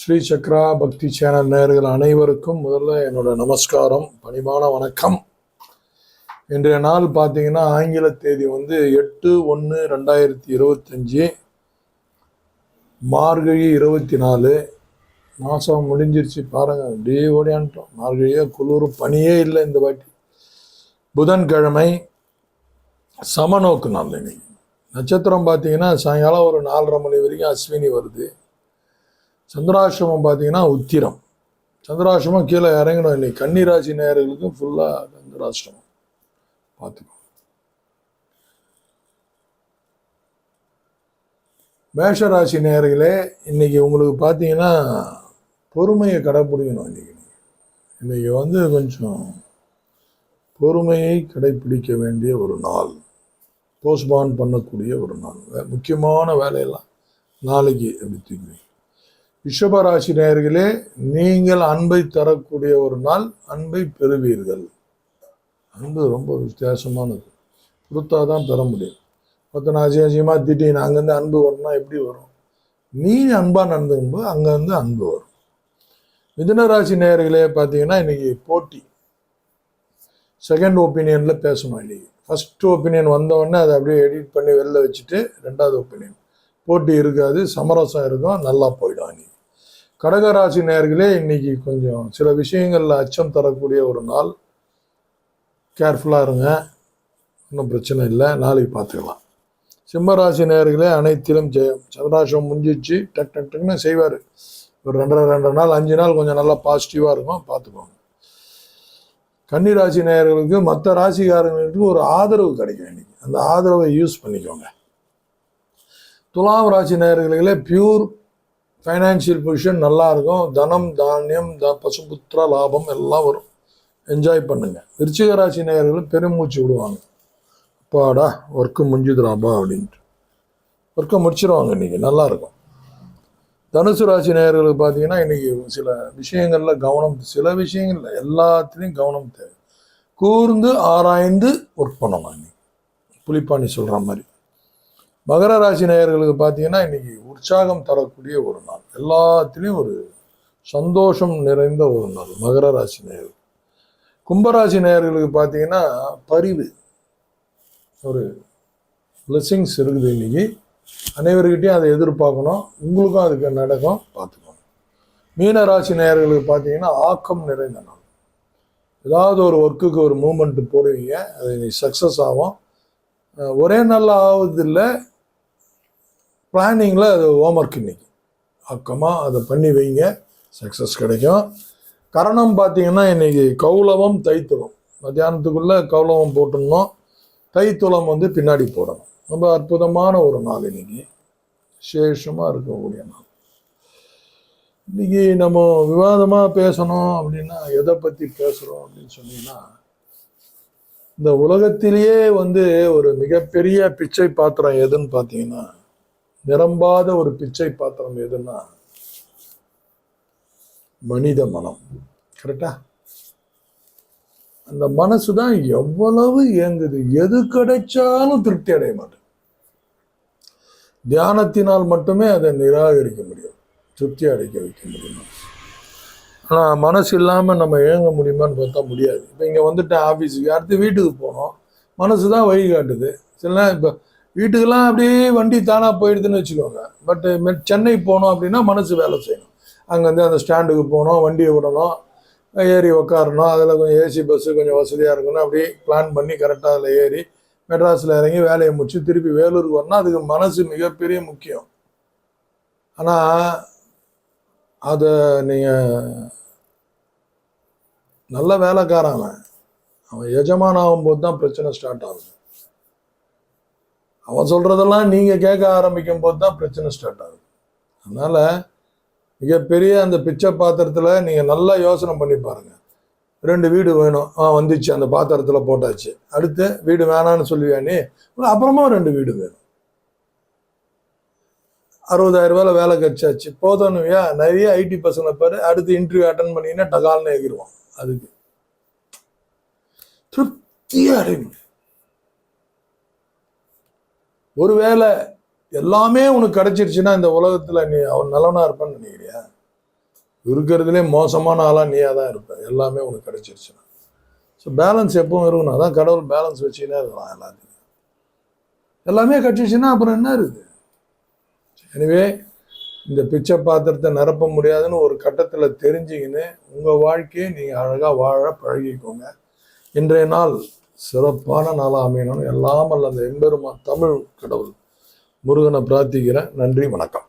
ஸ்ரீ சக்ரா பக்தி சேனல் நேயர்கள் அனைவருக்கும் முதல்ல என்னோட நமஸ்காரம் பணிமான வணக்கம். இன்றைய நாள் பார்த்தீங்கன்னா ஆங்கில தேதி வந்து எட்டு ஒன்று ரெண்டாயிரத்தி இருபத்தஞ்சி மார்கழி இருபத்தி நாலு. மாதம் முடிஞ்சிருச்சு பாருங்கள் அப்படியே ஓடியான்ட்டோம் மார்கழியே குளிரும் பனியே இல்லை இந்த வாட்டி. புதன்கிழமை சமநோக்கு நாள் இன்னைக்கு. நட்சத்திரம் பார்த்தீங்கன்னா சாயங்காலம் ஒரு நாலரை மணி வரைக்கும் அஸ்வினி வருது. சந்திராசிரமம் பார்த்தீங்கன்னா உத்திரம். சந்திராசிரமம் கீழே இறங்கணும் இன்னைக்கு கன்னிராசி நேயர்களுக்கும் ஃபுல்லாக சந்திராசிரமம். பார்த்துக்கோ. மேஷராசி நேர்களே இன்னைக்கு உங்களுக்கு பார்த்தீங்கன்னா பொறுமையை கடைப்பிடிக்கணும் இன்னைக்கு. இன்னைக்கு வந்து கொஞ்சம் பொறுமையை கடைப்பிடிக்க வேண்டிய ஒரு நாள். போஸ்ட்பான் பண்ணக்கூடிய ஒரு நாள். வே- முக்கியமான வேலையெல்லாம் நாளைக்கு எப்படி தூக்குவீங்க ரிஷபராசி நேயர்களே நீங்கள் அன்பை தரக்கூடிய ஒரு நாள் அன்பை பெறுவீர்கள். அன்பு ரொம்ப வித்தியாசமானது. கொடுத்தா தான் பெற முடியும். ஒருத்தனை அசியமாக திட்டின்னு அங்கேருந்து அன்பு வரும்னா எப்படி வரும்? நீ அன்பாக நடந்துக்கும்போது அங்கேருந்து அன்பு வரும். மிதுனராசி நேயர்களே பார்த்தீங்கன்னா இன்றைக்கி போட்டி. செகண்ட் ஒப்பீனியனில் பேசணும் இன்றைக்கி ஃபர்ஸ்ட் ஒப்பீனியன் வந்தவொடனே அதை அப்படியே எடிட் பண்ணி வெளில வச்சுட்டு ரெண்டாவது ஒப்பீனியன் போட்டி இருக்காது சமரசம் இருக்கும் நல்லா போயிடும் அன்றைக்கி கடகராசி நேர்களே இன்னைக்கு கொஞ்சம் சில விஷயங்களில் அச்சம் தரக்கூடிய ஒரு நாள். கேர்ஃபுல்லாக இருங்க. ஒன்றும் பிரச்சனை இல்லை. நாளைக்கு பார்த்துக்கலாம். சிம்மராசி நேர்களே அனைத்திலும் ஜெயம். சந்திராசிரம் முடிஞ்சிச்சு டக் டக் டக்னு செய்வார். ஒரு ரெண்டரை ரெண்டரை நாள் அஞ்சு நாள் கொஞ்சம் நல்லா பாசிட்டிவாக இருக்கும். பார்த்துக்கோங்க. கன்னிராசி நேயர்களுக்கு மற்ற ராசிக்காரங்களுக்கு ஒரு ஆதரவு கிடைக்கும் இன்னைக்கு. அந்த ஆதரவை யூஸ் பண்ணிக்கோங்க. துலாம் ராசி நேயர்களுகளே பியூர் ஃபைனான்சியல் பொசிஷன் நல்லா இருக்கும் தனம் தானியம் த பசுபுத்திர லாபம் எல்லாம் வரும். என்ஜாய் பண்ணுங்கள் விருச்சிக ராசி நேயர்கள் பெருமூச்சு விடுவாங்க. அப்பாடா ஒர்க்கு முடிஞ்சுதுடாப்பா அப்படின்ட்டு. ஒர்க்கை முடிச்சிருவாங்க இன்னைக்கு. நல்லாயிருக்கும் தனுசு ராசி நேயர்களுக்கு பார்த்தீங்கன்னா இன்றைக்கி சில விஷயங்களில் கவனம் சில விஷயங்களில் எல்லாத்துலேயும் கவனம் தேவை. கூர்ந்து ஆராய்ந்து ஒர்க் பண்ணலாம் இன்னைக்கு. புளிப்பாணி சொல்கிற மாதிரி. மகர ராசி நேயர்களுக்கு பார்த்தீங்கன்னா இன்னைக்கு உற்சாகம் தரக்கூடிய ஒரு நாள். எல்லாத்துலேயும் ஒரு சந்தோஷம் நிறைந்த ஒரு நாள் மகர ராசி நேயர்கள். கும்பராசி நேயர்களுக்கு பார்த்தீங்கன்னா பரிவு. ஒரு பிளெஸ்ஸிங்ஸ் இருக்குது இன்னைக்கு. அனைவர்கிட்டையும் அதை எதிர்பார்க்கணும். உங்களுக்கும் அதுக்கு நடக்கும் பார்த்துக்கணும். மீன ராசி நேயர்களுக்கு பார்த்தீங்கன்னா ஆக்கம் நிறைந்த நாள். ஏதாவது ஒரு ஒர்க்குக்கு ஒரு மூமெண்ட் போடுவீங்க. அது சக்ஸஸ் ஆகும். ஒரே நாளில் ஆகுதில்ல பிளானிங்கில் அது ஹோம் ஒர்க் இன்னைக்கு. அக்கமாக அதை பண்ணி வைங்க. சக்ஸஸ் கிடைக்கும். கரணம் பார்த்தீங்கன்னா இன்னைக்கு கௌலவம் தைத்துளம் மத்தியானத்துக்குள்ளே கௌலவம் போட்டுடணும். தைத்துளம் வந்து பின்னாடி போடணும். ரொம்ப அற்புதமான ஒரு நாள் இன்றைக்கி விசேஷமாக இருக்கக்கூடிய நாள். இன்றைக்கி நம்ம விவாதமாக பேசணும் அப்படின்னா எதை பற்றி பேசுகிறோம் அப்படின்னு சொன்னீங்கன்னா இந்த உலகத்திலேயே வந்து ஒரு மிகப்பெரிய பிச்சை பாத்திரம் எதுன்னு பார்த்தீங்கன்னா நிரம்பாத ஒரு பிச்சை பாத்திரம் எதுன்னா மனித மனம். கரெக்டா அந்த மனசு தான் எவ்வளவு இயங்குது எது கிடைச்சாலும் திருப்தி அடைய மாட்டேன். தியானத்தினால் மட்டுமே அதை நிராகரிக்க முடியும் திருப்தி அடைக்க வைக்க முடியும். ஆனால் மனசு இல்லாமல் நம்ம இயங்க முடியுமான்னு பார்த்தா முடியாது. இப்போ இங்கே வந்துட்டேன் ஆஃபீஸுக்கு அடுத்து வீட்டுக்கு போனோம். மனசு தான் வழிகாட்டுது. சில நேரம் இப்போ வீட்டுக்கெல்லாம் அப்படியே வண்டி தானாக போயிடுதுன்னு வச்சுக்கோங்க. பட் சென்னை போனோம் அப்படின்னா மனசு வேலை செய்யணும். அங்கேருந்து அந்த ஸ்டாண்டுக்கு போகணும் வண்டியை விடணும் ஏறி உக்காரணும் அதில் கொஞ்சம் ஏசி பஸ்ஸு கொஞ்சம் வசதியாக இருக்கணும் அப்படியே பிளான் பண்ணி கரெக்டாக அதில் ஏறி மெட்ராஸில் இறங்கி வேலையை முடிச்சு திருப்பி வேலூருக்கு வரணும் அதுக்கு மனசு மிகப்பெரிய முக்கியம். ஆனால் அதை நீங்கள் நல்ல வேலைக்காரன் அவன். அவன் எஜமான் ஆகும்போது தான் பிரச்சனை ஸ்டார்ட் ஆகுது. அவன் சொல்கிறதெல்லாம் நீங்கள் கேட்க ஆரம்பிக்கும் போது தான் பிரச்சனை ஸ்டார்ட் ஆகுது. அதனால் மிகப்பெரிய அந்த பிச்சை பாத்திரத்தில் நீங்கள் நல்லா யோசனை பண்ணி பாருங்கள் ரெண்டு வீடு வேணும். ஆ வந்துச்சு. அந்த பாத்திரத்தில் போட்டாச்சு. அடுத்து வீடு வேணான்னு சொல்லுவியா நீ? அப்புறமா ரெண்டு வீடு வேணும். அறுபதாயிரம் ரூபாயில வேலை கிடச்சாச்சு. போதணுவியா நிறைய ஐடி பசங்களை பாரு அடுத்து இன்டர்வியூ அட்டன் பண்ணிங்கன்னா டகால்னு எகிருவான் அதுக்கு. திருப்தியாக அடைவீங்க ஒருவேளை எல்லாமே உனக்கு கிடைச்சிருச்சுன்னா இந்த உலகத்தில் நீ அவன் நல்லவனா இருப்பான்னு நினைக்கிறியா? இருக்கிறதுலே மோசமான ஆளாக நீயாக தான் இருப்ப. எல்லாமே உனக்கு கிடைச்சிருச்சுன்னா. ஸோ பேலன்ஸ் எப்பவும் இருக்கணும். அதான் கடவுள் பேலன்ஸ் வச்சுக்கினே இருக்கலாம் எல்லாத்தையும். எல்லாமே கிடைச்சிச்சுன்னா அப்புறம் என்ன இருக்குது? எனவே இந்த பிச்சை பாத்திரத்தை நிரப்ப முடியாதுன்னு ஒரு கட்டத்தில் தெரிஞ்சுக்கின்னு உங்கள் வாழ்க்கையை நீங்கள் அழகாக வாழ பழகிக்கோங்க. இன்றைய நாள் சிறப்பான நாளாக அமையணும் எல்லாம் அல்ல அந்த எம்பெருமா தமிழ் கடவுள் முருகனை பிரார்த்திக்கிறேன். நன்றி வணக்கம்.